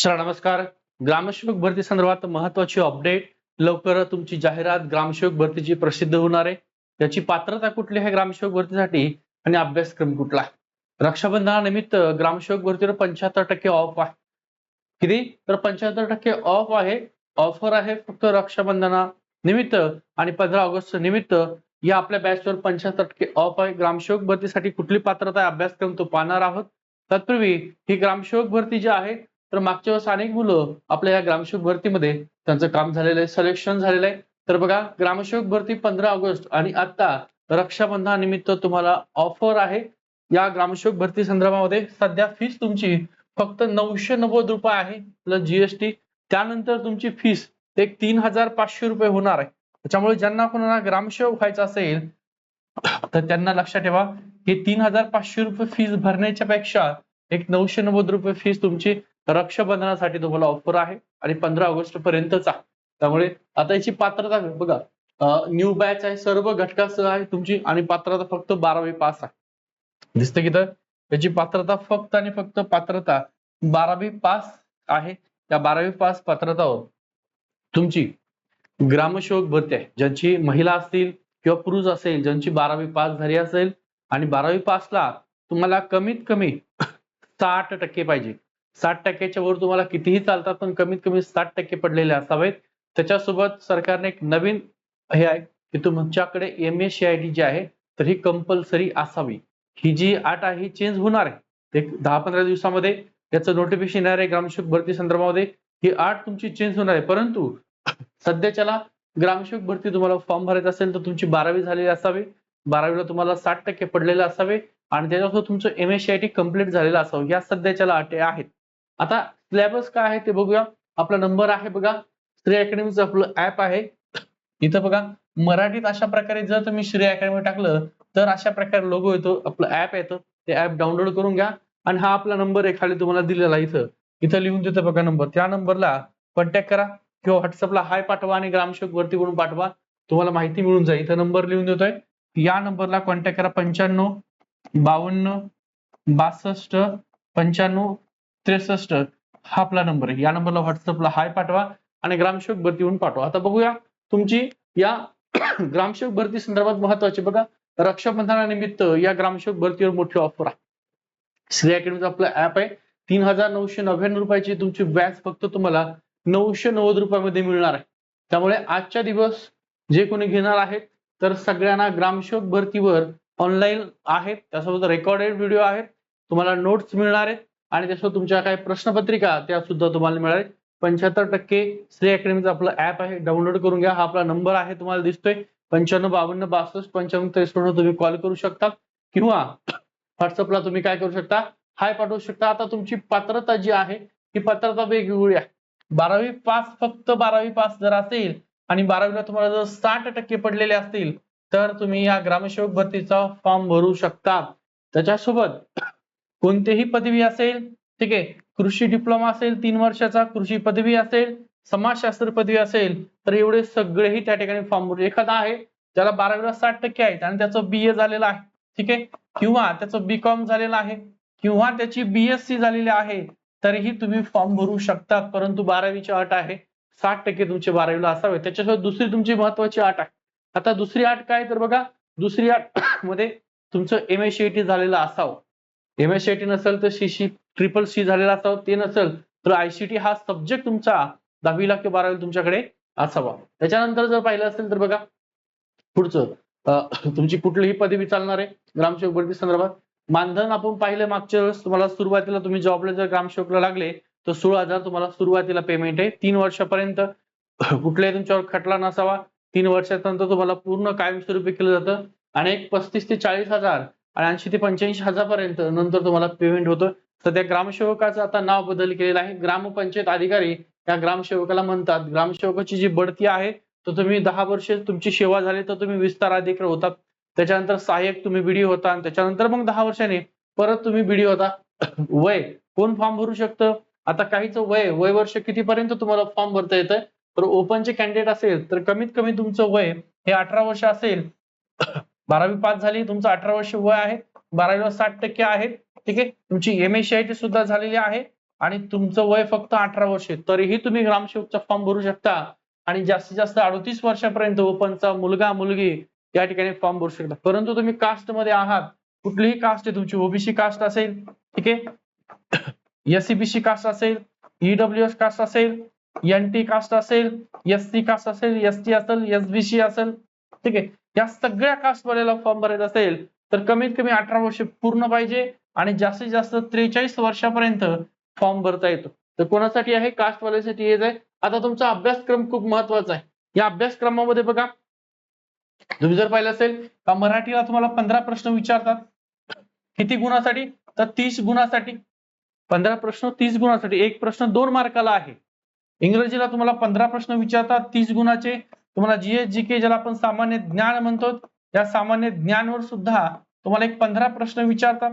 Sir नमस्कार. ग्रामसेवक भरती संदर्भात महत्वाची अपडेट लवकर तुमची जाहिरात ग्रामसेवक भरतीची प्रसिद्ध होणार आहे. त्याची पात्रता कुठली आहे ग्रामसेवक भरतीसाठी आणि अभ्यासक्रम कुठला रक्षाबंधनानिमित्त ग्रामसेवक भरतीवर पंच्याहत्तर टक्के ऑफ आहे. किती? तर पंच्याहत्तर टक्के ऑफ आहे. ऑफर आहे फक्त रक्षाबंधना निमित्त आणि पंधरा ऑगस्ट निमित्त या आपल्या बॅचवर पंच्याहत्तर टक्के ऑफ आहे. ग्रामसेवक भरतीसाठी कुठली पात्रता आहे? अभ्यासक्रम तो पाहणार आहोत. तत्पूर्वी ही ग्रामसेवक भरती जी आहे तर मागच्या वेळेस अनेक मुलं आपल्या या ग्रामसेवक भरतीमध्ये त्यांचं काम झालेलं आहे सिलेक्शन झालेलं आहे. तर बघा ग्रामसेवक भरती पंधरा ऑगस्ट आणि आता रक्षाबंधनानिमित्त तुम्हाला ऑफर आहे. या ग्रामसेवक भरती संदर्भामध्ये सध्या फीस तुमची फक्त नऊशे नव्वद रुपये आहे प्लस जीएसटी त्यानंतर तुमची फीस एक तीन हजार पाचशे रुपये होणार आहे. त्याच्यामुळे ज्यांना कोणाला ग्रामसेवक व्हायचं असेल तर त्यांना लक्षात ठेवा की तीन हजार पाचशे रुपये फीस भरण्याच्या पेक्षा एक नऊशे नव्वद रुपये फीस तुमची रक्षाबंधनासाठी तुम्हाला ऑफर आहे आणि पंधरा ऑगस्ट पर्यंतचा त्यामुळे आता याची पात्रता बघा न्यू बॅच आहे सर्व घटकासह आहे तुमची आणि पात्रता फक्त बारावी पास आहे. दिसतं की तर? याची पात्रता फक्त आणि फक्त पात्रता बारावी पास आहे. त्या बारावी पास पात्रतावर तुमची ग्रामसेवक भरती आहे. ज्यांची महिला असतील किंवा पुरुष असेल ज्यांची बारावी पास झाली असेल आणि बारावी पासला तुम्हाला कमीत कमी साठ टक्के पाहिजे. साठ टक्क्याच्या वर तुम्हाला कितीही चालतात पण कमीत कमी साठ टक्के पडलेले असावेत. त्याच्यासोबत सरकारने एक नवीन हे आहे की तुमच्याकडे M S C I T जी आहे तर ही कंपल्सरी असावी. ही जी आठ आहे ही चेंज होणार आहे. एक दहा पंधरा दिवसामध्ये याचं नोटिफिकेशन येणार आहे ग्रामसेवक भरती संदर्भामध्ये. ही आठ तुमची चेंज होणार आहे. परंतु सध्याच्याला ग्रामसेवक भरती तुम्हाला फॉर्म भरायचा असेल तर तुमची बारावी झालेली असावी. बारावीला तुम्हाला साठ टक्के पडलेले असावे. आणि त्याच्यासोबत तुमचं M S C I T complete झालेलं असावं. या सध्याच्याला अटी आहेत. आता सिलेबस काय आहे ते बघूया. आपला नंबर आहे बघा. श्री अकॅडमीचं आपलं ऍप आहे. इथं बघा. मराठीत अशा प्रकारे जर तुम्ही श्री अकॅडमी टाकलं तर अशा प्रकारे लोगो येतो. आपलं ऍप येतं. ते ऍप डाउनलोड करून घ्या. आणि हा आपला नंबर आहे खाली तुम्हाला दिलेला इथं. इथं लिहून देतो बघा नंबर त्या नंबरला कॉन्टॅक्ट करा. किंवा व्हॉट्सअपला हाय पाठवा आणि ग्रामसेवक वरती म्हणून पाठवा. तुम्हाला माहिती मिळून जाईल. इथं नंबर लिहून देतोय. या नंबरला कॉन्टॅक्ट करा पंच्याण्णव बावन्न बासष्ट पंच्याण्णव त्रेसष्ट हा आपला नंबर आहे. या नंबरला व्हॉट्सअपला हाय पाठवा आणि ग्रामसेवक भरती होऊन पाठवा. आता बघूया तुमची या ग्रामसेवक भरती संदर्भात महत्वाची. बघा रक्षाबंधनानिमित्त या ग्रामसेवक भरतीवर मोठी ऑफर आहे. श्री अकॅडमीचं आपलं ऍप आहे. तीन हजार नऊशे नव्याण्णव रुपयाची तुमची व्याज फक्त तुम्हाला नऊशे नव्वद रुपयामध्ये मिळणार आहे. त्यामुळे आजच्या दिवस जे कोणी घेणार आहेत तर सगळ्यांना ग्रामसेवक भरतीवर ऑनलाईन आहेत. त्यासोबत रेकॉर्डेड व्हिडिओ आहेत. तुम्हाला नोट्स मिळणार आहेत. आणि त्यासोबत तुमच्या काही प्रश्नपत्रिका त्या सुद्धा तुम्हाला मिळाल पंच्याहत्तर टक्के श्री अकॅडमीचं आपलं ऍप आहे. डाउनलोड करून घ्या. हा आपला नंबर आहे तुम्हाला दिसतोय. पंच्याण्णव बावन्न बासष्ट पंच्याण्णव त्रेसष्ट तुम्ही कॉल करू शकता. किंवा व्हॉट्सअपला तुम्ही काय करू शकता? हाय पाठवू शकता. आता तुमची पात्रता जी आहे ही पात्रता वेगवेगळी आहे. बारावी पास फक्त बारावी पास जर असेल आणि बारावीला तुम्हाला जर साठ टक्के पडलेले असतील तर तुम्ही या ग्रामसेवक भरतीचा फॉर्म भरू शकता. त्याच्यासोबत कोणतीही पदवी असेल ठीक आहे कृषी डिप्लोमा असेल तीन वर्षाचा कृषी पदवी असेल समाजशास्त्र पदवी असेल तर एवढे सगळेही त्या ठिकाणी फॉर्म भरू एखादा आहे ज्याला बारावीला साठ टक्के आहेत आणि त्याचं बी ए झालेलं आहे ठीक आहे किंवा त्याचं बी कॉम झालेलं आहे किंवा त्याची बीएससी झालेली आहे तरीही तुम्ही फॉर्म भरू शकतात परंतु बारावीची अट आहे. साठ टक्के तुमचे बारावीला असावे. त्याच्यासोबत दुसरी तुमची महत्वाची अट आहे. आता दुसरी अट काय तर बघा दुसरी अट मध्ये तुमचं एम एस टी झालेलं असावं. एम एस टी नसेल तर सी सी ट्रिपल सी झालेला असावं ते नसेल तर आयसीटी हा सब्जेक्ट तुमचा दहावीला किंवा बारावीला तुमच्याकडे असावा. त्याच्यानंतर जर पाहिलं असेल तर बघा पुढचं तुमची कुठलीही पदवी चालणार आहे ग्रामसेवक भरती संदर्भात. मानधन आपण पाहिलं मागच्या वेळेस तुम्हाला सुरुवातीला तुम्ही जॉबला जर ग्रामसेवकला लागले तर सोळा हजार तुम्हाला सुरुवातीला पेमेंट आहे. तीन वर्षापर्यंत कुठल्याही तुमच्यावर खटला नसावा. तीन वर्षानंतर तुम्हाला पूर्ण कायमस्वरूपी केलं जातं. आणि एक पस्तीस ते चाळीस हजार आणि ऐंशी ते पंच्याऐंशी हजारपर्यंत नंतर तुम्हाला पेमेंट होतं सध्या ग्रामसेवकाचं आता नाव बदल केलेलं आहे. ग्रामपंचायत अधिकारी या ग्रामसेवकाला म्हणतात. ग्रामसेवकाची जी बढती आहे तर तुम्ही दहा वर्ष तुमची सेवा झाली तर तुम्ही विस्तार अधिकारी होतात. त्याच्यानंतर सहाय्यक तुम्ही बीडी होता. आणि त्याच्यानंतर मग दहा वर्षांनी परत तुम्ही बीडी होता. वय कोण फॉर्म भरू शकतं? आता काहीच वय वय वर्ष कितीपर्यंत तुम्हाला फॉर्म भरता येतं तर ओपनचे कॅन्डिडेट असेल तर कमीत कमी तुमचं वय हे अठरा वर्ष असेल. बारावी पास झाली तुमचं अठरा वर्ष वय आहे बारावीला साठ टक्के आहे ठीक आहे? तुमची M S C I T सुद्धा झालेली आहे आणि तुमचं वय फक्त अठरा वर्ष तरीही तुम्ही ग्रामसेवकचा फॉर्म भरू शकता आणि जास्तीत जास्त अडतीस वर्षापर्यंत ओपनचा मुलगा मुलगी या ठिकाणी फॉर्म भरू शकता. परंतु तुम्ही कास्टमध्ये आहात कुठलीही कास्ट आहे तुमची ओबीसी कास्ट असेल ठीक आहे? एससीबीसी कास्ट असेल ईडब्ल्यू एस कास्ट असेल एन टी कास्ट असेल एस सी कास्ट असेल एस टी असेल एसबीसी असेल ठीक आहे? या सगळ्या कास्ट वाल्याला फॉर्म भरायचा असेल तर कमीत कमी अठरा वर्ष पूर्ण पाहिजे आणि जास्तीत जास्त त्रेचाळीस वर्षापर्यंत फॉर्म भरता येतो. तर कोणासाठी आहे? कास्ट वाल्यासाठी हेच आहे. आता तुमचा अभ्यासक्रम खूप महत्त्वाचा आहे. या अभ्यासक्रमामध्ये बघा तुम्ही जर पाहिलं असेल का मराठीला तुम्हाला पंधरा प्रश्न विचारतात. किती गुणासाठी? तर तीस गुणासाठी. पंधरा प्रश्न तीस गुणासाठी. एक प्रश्न दोन मार्काला आहे. इंग्रजीला तुम्हाला पंधरा प्रश्न विचारतात तीस गुणाचे. तुम्हाला जीएस जी के ज्याला आपण सामान्य ज्ञान म्हणतो या सामान्य ज्ञानवर सुद्धा तुम्हाला एक पंधरा प्रश्न विचारतात.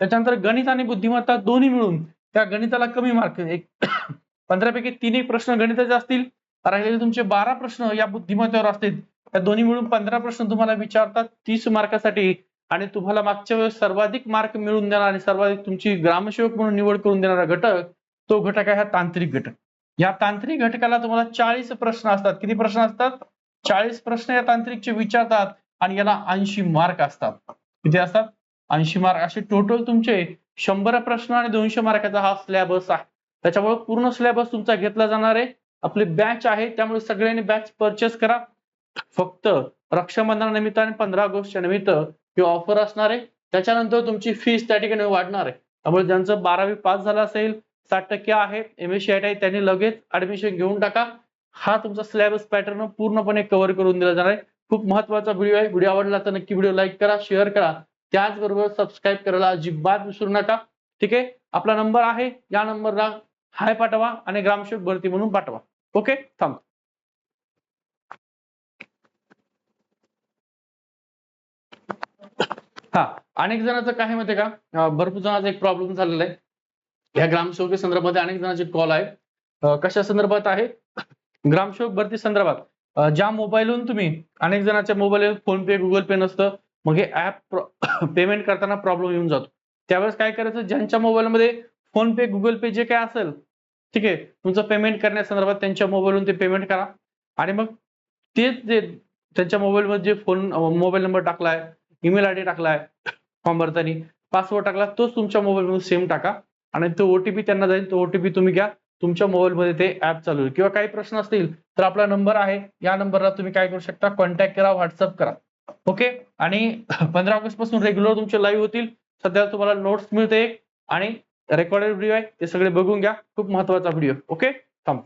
त्याच्यानंतर गणित आणि बुद्धिमत्ता दोन्ही मिळून त्या गणिताला कमी मार्क एक पंधरापैकी तीन एक प्रश्न गणिताचे असतील राहिलेले तुमचे बारा प्रश्न या बुद्धिमत्तेवर असतील. त्या दोन्ही मिळून पंधरा प्रश्न तुम्हाला विचारतात तीस मार्कासाठी आणि तुम्हाला मागच्या वेळेस सर्वाधिक मार्क मिळवून देणार आणि सर्वाधिक तुमची ग्रामसेवक म्हणून निवड करून देणारा घटक तो घटक आहे हा तांत्रिक घटक. या तांत्रिक घटकाला तुम्हाला चाळीस प्रश्न असतात. किती प्रश्न असतात? चाळीस प्रश्न या तांत्रिकचे विचारतात आणि याला ऐंशी मार्क असतात. किती असतात? ऐंशी मार्क असे टोटल तुमचे शंभर प्रश्न आणि दोनशे मार्काचा हा स्लॅबस आहे. त्याच्यामुळे पूर्ण सिलेबस तुमचा घेतला जाणार आहे. आपली बॅच आहे त्यामुळे सगळ्यांनी बॅच परचेस करा. फक्त रक्षाबंधनानिमित्त आणि पंधरा ऑगस्टच्या निमित्त ही ऑफर असणार आहे. त्याच्यानंतर तुमची फीस त्या ठिकाणी वाढणार आहे. त्यामुळे ज्यांचं बारावी पास झालं असेल साठ टक्के आहे एम एस आहे त्यांनी लगेच ऍडमिशन घेऊन टाका. हा तुमचा सिलेबस पॅटर्न पूर्णपणे कव्हर करून दिला जाणार आहे. खूप महत्त्वाचा व्हिडिओ आहे. व्हिडिओ आवडला तर नक्की व्हिडिओ लाईक करा शेअर करा. त्याचबरोबर सबस्क्राईब करायला अजिबात विसरू नका. ठीक आहे? आपला नंबर आहे. या नंबरला हाय पाठवा आणि ग्रामसेवक भरती म्हणून पाठवा. ओके थांब. हा. अनेक जणांचं काय माहितीये का? भरपूर जणांचा एक प्रॉब्लेम झालेला आहे. या ग्रामसेवके संदर्भात अनेक जणांचे कॉल आहे कशा संदर्भात आहे? ग्रामसेवक भरती संदर्भात. ज्या मोबाईलवरून तुम्ही अनेक जणांच्या mobile PhonePe Google Pay नसतं मग हे ऍप पेमेंट करताना प्रॉब्लेम येऊन जातो. त्यावेळेस काय करायचं? ज्यांच्या मोबाईलमध्ये फोन पे गुगल पे जे काय असेल ठीक आहे तुमचं पेमेंट करण्यासंदर्भात त्यांच्या मोबाईलवरून ते पेमेंट करा. आणि मग तेच जे त्यांच्या मोबाईलमध्ये जे फोन मोबाईल नंबर टाकलाय ईमेल आय डी टाकलाय फॉर्म भरताना पासवर्ड टाकला तोच तुमच्या मोबाईलमध्ये सेम टाका. आणि तो ओटीपी त्यांना जाईल तो ओटीपी तुम्ही घ्या. तुमच्या मोबाईलमध्ये ते ऍप चालू होईल. किंवा काही प्रश्न असतील तर आपला नंबर आहे. या नंबरला तुम्ही काय करू शकता? कॉन्टॅक्ट करा व्हॉट्सअप करा. ओके आणि पंधरा ऑगस्टपासून रेग्युलर तुमचे लाईव्ह होतील. सध्या तुम्हाला नोट्स मिळते आणि रेकॉर्डेड व्हिडिओ आहे. ते सगळे बघून घ्या. खूप महत्त्वाचा व्हिडिओ ओके थांब.